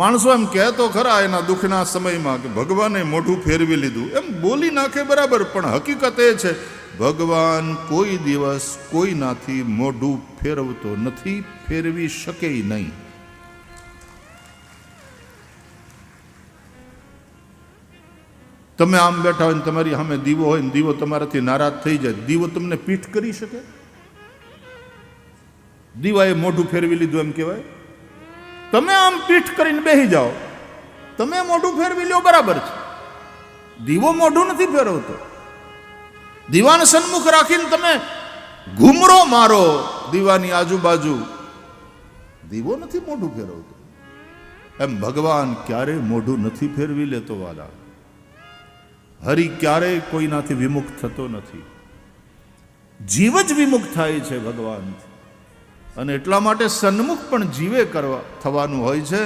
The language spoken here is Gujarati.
માણસો એમ કહેતો ખરા, એના દુઃખના સમયમાં કે ભગવાને મોઢું ફેરવી લીધું. એમ બોલી નાખે બરાબર, પણ હકીકત એ છે, ભગવાન કોઈ દિવસ કોઈનાથી મોઢું ફેરવતો નથી, ફેરવી શકે નહીં. તમે આમ બેઠા હોય ને તમારી સામે દીવો હોય ને દીવો તમારાથી નારાજ થઈ જાય, દીવો તમને પીઠ કરી શકે? દીવાએ મોઢું ફેરવી લીધું એમ કહેવાય? તમે આમ પીઠ કરીને બેસી જાઓ. તમે મોઢું ફેરવી લ્યો બરાબર છે. દીવો મોઢું નથી ફેરવતો. દીવાને સન્મુખ રાખીને તમે ઘૂમરો મારો દીવાની આજુબાજુ. દીવો નથી મોઢું ફેરવતો. એમ ભગવાન ક્યારે મોઢું નથી ફેરવી લેતો વાલા? હરિ ક્યારેય કોઈનાથી વિમુખ થતો નથી? જીવ જ વિમુખ થાય છે ભગવાનથી. અને એટલા માટે સન્મુખ પણ જીવે કરવા થવાનું હોય છે.